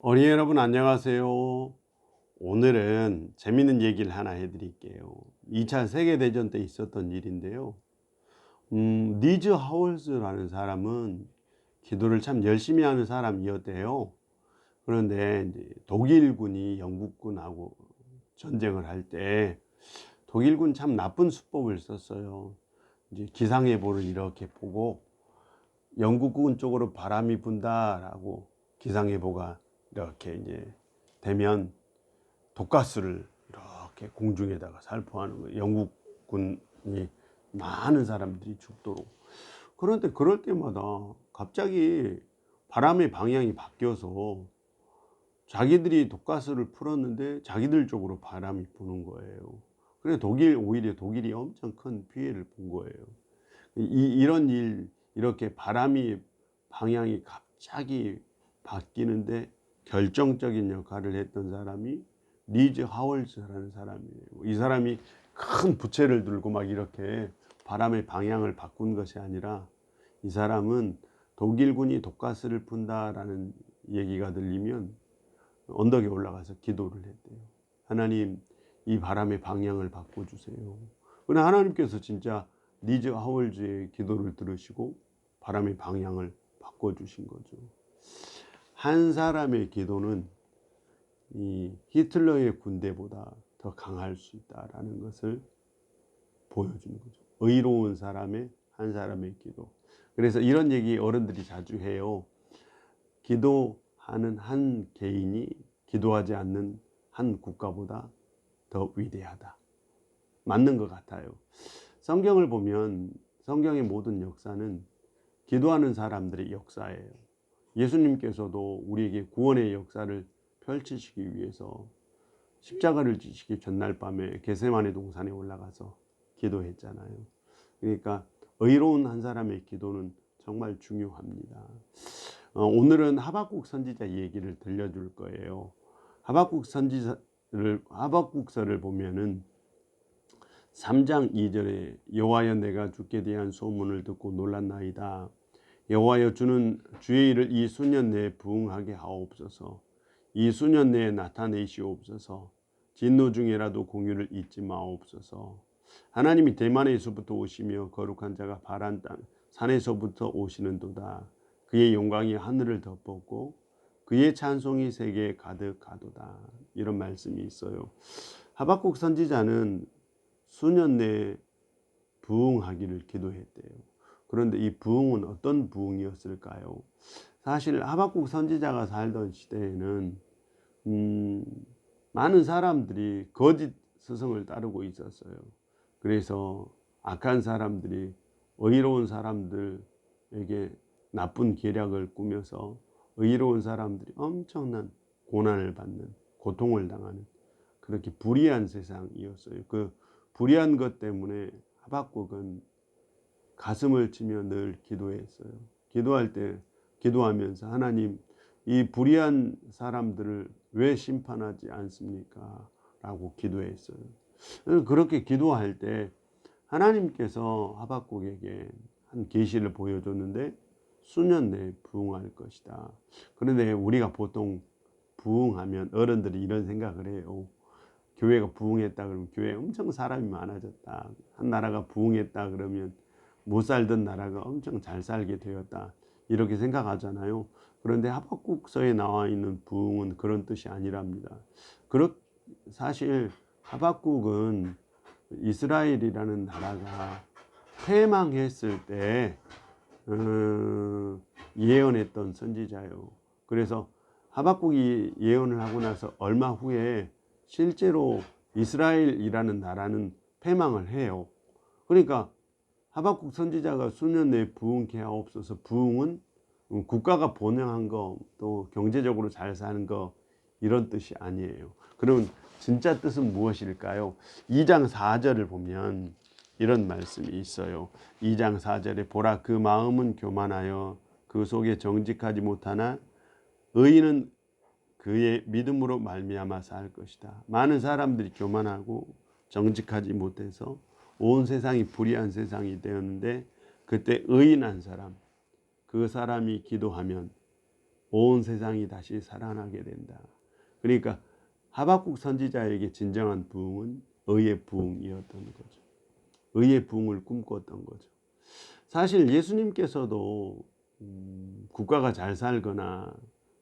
어린이 여러분 안녕하세요. 오늘은 재밌는 얘기를 하나 해드릴게요. 2차 세계대전 때 있었던 일인데요. 음, 니즈 하울스라는 사람은 기도를 참 열심히 하는 사람이었대요. 그런데 독일군이 영국군하고 전쟁을 할 때 독일군 참 나쁜 수법을 썼어요. 이제 기상예보를 이렇게 보고 영국군 쪽으로 바람이 분다라고 기상예보가 이렇게 이제 되면 독가스를 이렇게 공중에다가 살포하는 거예요. 영국군이 많은 사람들이 죽도록. 그런데 그럴 때마다 갑자기 바람의 방향이 바뀌어서 자기들이 독가스를 풀었는데 자기들 쪽으로 바람이 부는 거예요. 그래 독일 오히려 독일이 엄청 큰 피해를 본 거예요. 이, 이런 일 이렇게 바람이 방향이 갑자기 바뀌는데 결정적인 역할을 했던 사람이 리즈 하월즈라는 사람이에요. 이 사람이 큰 부채를 들고 막 이렇게 바람의 방향을 바꾼 것이 아니라 이 사람은 독일군이 독가스를 푼다라는 얘기가 들리면 언덕에 올라가서 기도를 했대요. 하나님, 이 바람의 방향을 바꿔주세요. 그러나 하나님께서 진짜 리즈 하월즈의 기도를 들으시고 바람의 방향을 바꿔주신 거죠. 한 사람의 기도는 이 히틀러의 군대보다 더 강할 수 있다라는 것을 보여주는 거죠. 의로운 사람의 한 사람의 기도. 그래서 이런 얘기 어른들이 자주 해요. 기도하는 한 개인이 기도하지 않는 한 국가보다 더 위대하다. 맞는 것 같아요. 성경을 보면 성경의 모든 역사는 기도하는 사람들의 역사예요. 예수님께서도 우리에게 구원의 역사를 펼치시기 위해서 십자가를 지시기 전날 밤에 게세마네 동산에 올라가서 기도했잖아요. 그러니까 의로운 한 사람의 기도는 정말 중요합니다. 어, 오늘은 하박국 선지자 얘기를 들려줄 거예요. 하박국 선지자를 하박국서를 보면은 3장 2절에 여호와여 내가 죽게 대한 소문을 듣고 놀랐나이다. 여호와여 주는 주의 일을 이 수년 내에 부응하게 하옵소서. 이 수년 내에 나타내시옵소서. 진노 중에라도 공유를 잊지 마옵소서. 하나님이 대만에서부터 오시며 거룩한 자가 바란 땅 산에서부터 오시는도다. 그의 영광이 하늘을 덮었고 그의 찬송이 세계에 가득하도다. 이런 말씀이 있어요. 하박국 선지자는 수년 내에 부응하기를 기도했대요. 그런데 이 부흥은 어떤 부흥이었을까요? 사실 하박국 선지자가 살던 시대에는 음, 많은 사람들이 거짓 스승을 따르고 있었어요. 그래서 악한 사람들이 의로운 사람들에게 나쁜 계략을 꾸며서 의로운 사람들이 엄청난 고난을 받는 고통을 당하는 그렇게 불의한 세상이었어요. 그 불의한 것 때문에 하박국은 가슴을 치며 늘 기도했어요. 기도할 때 기도하면서 하나님 이 불의한 사람들을 왜 심판하지 않습니까? 라고 기도했어요. 그렇게 기도할 때 하나님께서 하박국에게 한 계시를 보여줬는데 수년 내에 부흥할 것이다. 그런데 우리가 보통 부흥하면 어른들이 이런 생각을 해요. 교회가 부흥했다 그러면 교회에 엄청 사람이 많아졌다. 한 나라가 부흥했다 그러면 못 살던 나라가 엄청 잘 살게 되었다. 이렇게 생각하잖아요. 그런데 하박국서에 나와 있는 부흥은 그런 뜻이 아니랍니다. 그렇 사실 하박국은 이스라엘이라는 나라가 패망했을 때 어, 예언했던 선지자요. 그래서 하박국이 예언을 하고 나서 얼마 후에 실제로 이스라엘이라는 나라는 패망을 해요. 그러니까 하박국 선지자가 수년 내에 부흥케 하옵소서 부흥은 국가가 번영한 거 또 경제적으로 잘 사는 거 이런 뜻이 아니에요. 그러면 진짜 뜻은 무엇일까요? 2장 4절을 보면 이런 말씀이 있어요. 2장 4절에 보라 그 마음은 교만하여 그 속에 정직하지 못하나 의인은 그의 믿음으로 말미암아 살 것이다. 많은 사람들이 교만하고 정직하지 못해서 온 세상이 불의한 세상이 되었는데 그때 의인한 사람 그 사람이 기도하면 온 세상이 다시 살아나게 된다. 그러니까 하박국 선지자에게 진정한 부흥은 의의 부흥이었던 거죠. 의의 부흥을 꿈꿨던 거죠. 사실 예수님께서도 음, 국가가 잘 살거나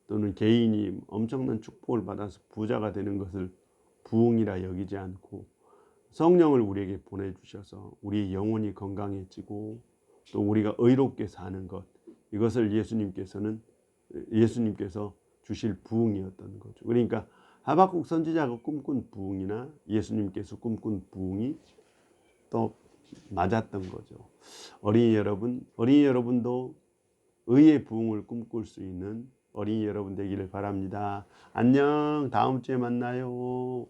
또는 개인이 엄청난 축복을 받아서 부자가 되는 것을 부흥이라 여기지 않고 성령을 우리에게 보내주셔서 우리 영혼이 건강해지고 또 우리가 의롭게 사는 것 이것을 예수님께서는 예수님께서 주실 부흥이었던 거죠. 그러니까 하박국 선지자가 꿈꾼 부흥이나 예수님께서 꿈꾼 부흥이 또 맞았던 거죠. 어린이 여러분, 어린이 여러분도 의의 부흥을 꿈꿀 수 있는 어린이 여러분 되기를 바랍니다. 안녕. 다음 주에 만나요.